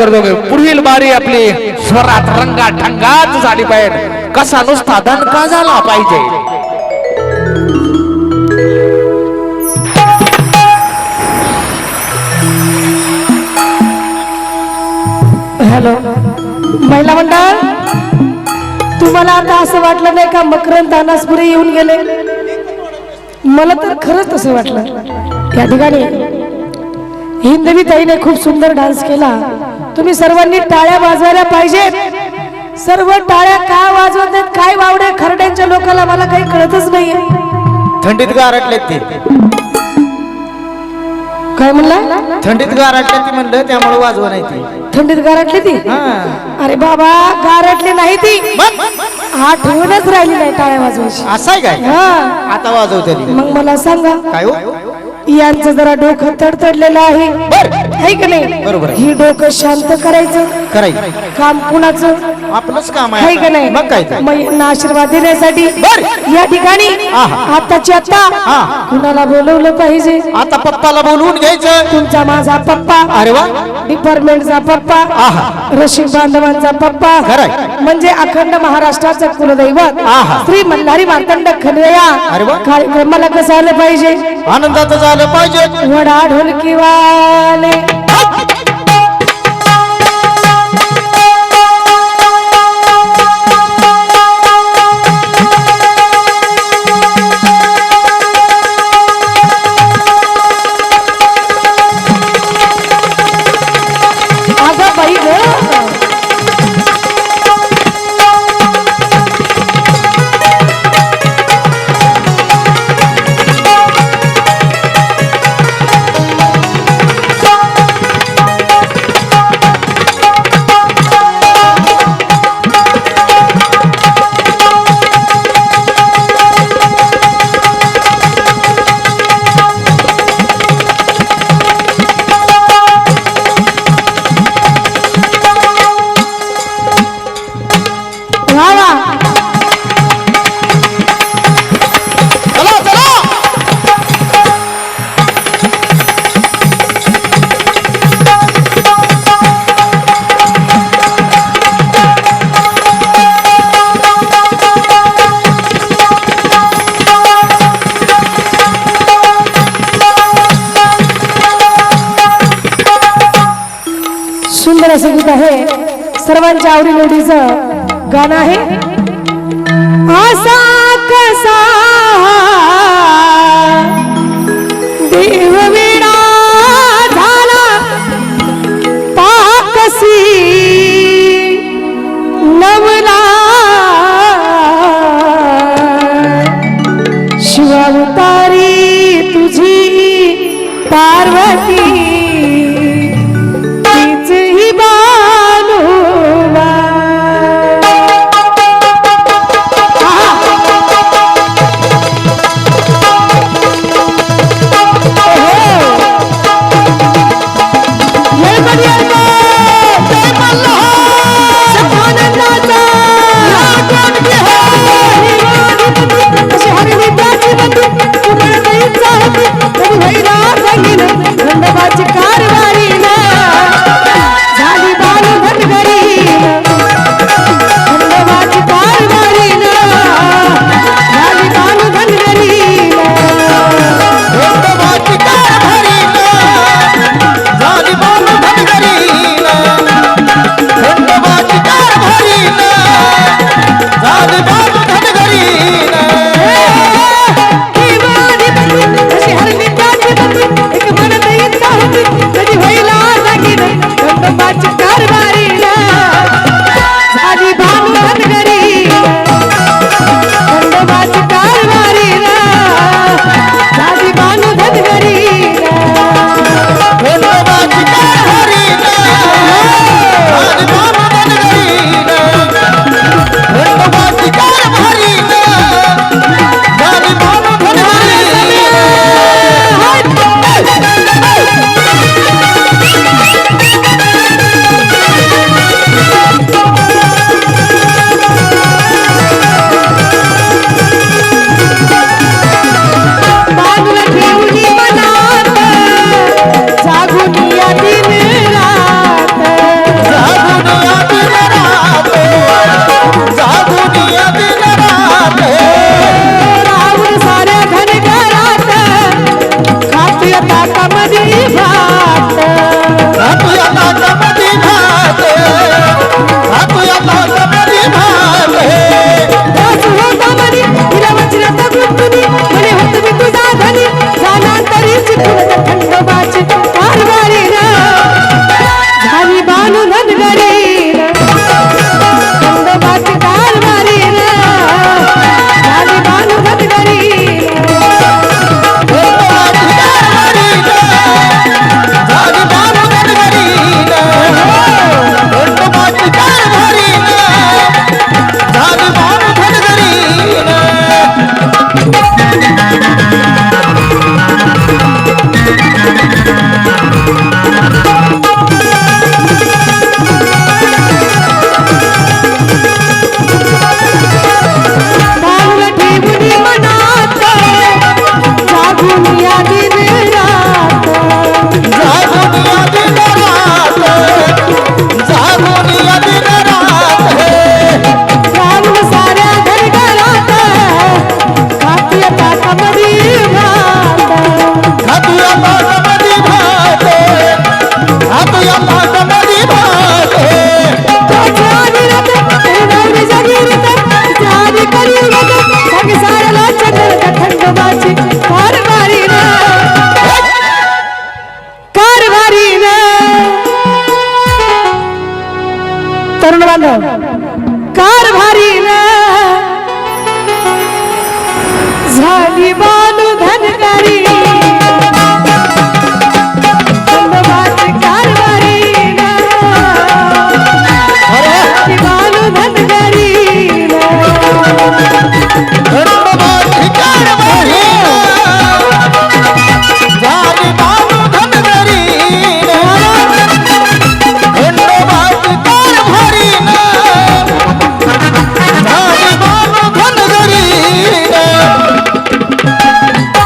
करतो पुढील बारी आपली स्वरात रंगात ढंगात झाली पाहिजे. कसा नुसता दणका झाला पाहिजे. हॅलो महिला मंडळ तुम्हाला आता असं वाटलं नाही का मकरंद तानासपुरे येऊन गेले? मला तर खरंच तसं वाटलं. त्या ठिकाणी हिंदवी ताईने खूप सुंदर डान्स केला. तुम्ही सर्वांनी टाळ्या वाजवायला पाहिजेत. सर्व टाळ्या का वाजवत आहेत काय वावडे खरड्यांच्या लोकांना मला काही कळतच नाहीये. थंडीत गारटले ते. काय म्हणला? थंडीत गारटले ती म्हणलं त्यामुळे वाजव नाही ती. थंडीत गारटली ती? हा. अरे बाबा गारटली नाही ती. आठवणच राहिली नाही टाळ्या वाजवायची. असं आहे काय? हा. आता वाजवते ती. मग मला सांगा काय हो? यांचं जरा डोकं तडतडलेलं आहे. आहे का नाही बरोबर. ही डोकं शांत करायचं कराय काम कुणाचं? आपलंच काम आहे का नाही? मग काय ते? मग यांना आशीर्वाद देण्यासाठी या ठिकाणी आहा. आताची आता हा. कुणाला बोलवलं पाहिजे? आता पप्पाला बोलवून घ्यायचं. तुमचा माझा पप्पा. अरे वा. डिपार्टमेंटचा पप्पा. रसिक बांधवांचा पप्पा. खरंय. म्हणजे अखंड महाराष्ट्राचं कुलदैवत. आहा. श्री मल्हारी मार्तंड अरे वा. कार्यक्रमाला कसं आलं पाहिजे? आनंदाचं झालं पाहिजे. वडा ढोलकीवाले अगं सुंदर आहे. सर्वांच्या आवडी निवडीचं गाणं आहे. असा कसा देव झाला पाकसी नवला. शिवावतारी तुझी पार्वती. झाली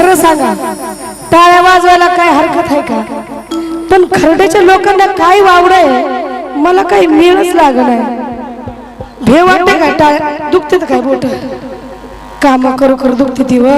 खरं सांगा टाळ्या वाजवायला काय हरकत आहे का? पण खरड्याच्या लोकांना काय वावड आहे मला काही मिळच लाग नाही. भे वाटते काय टाळ्या दुखते काय बोट? काम करू करू दुखते ती व.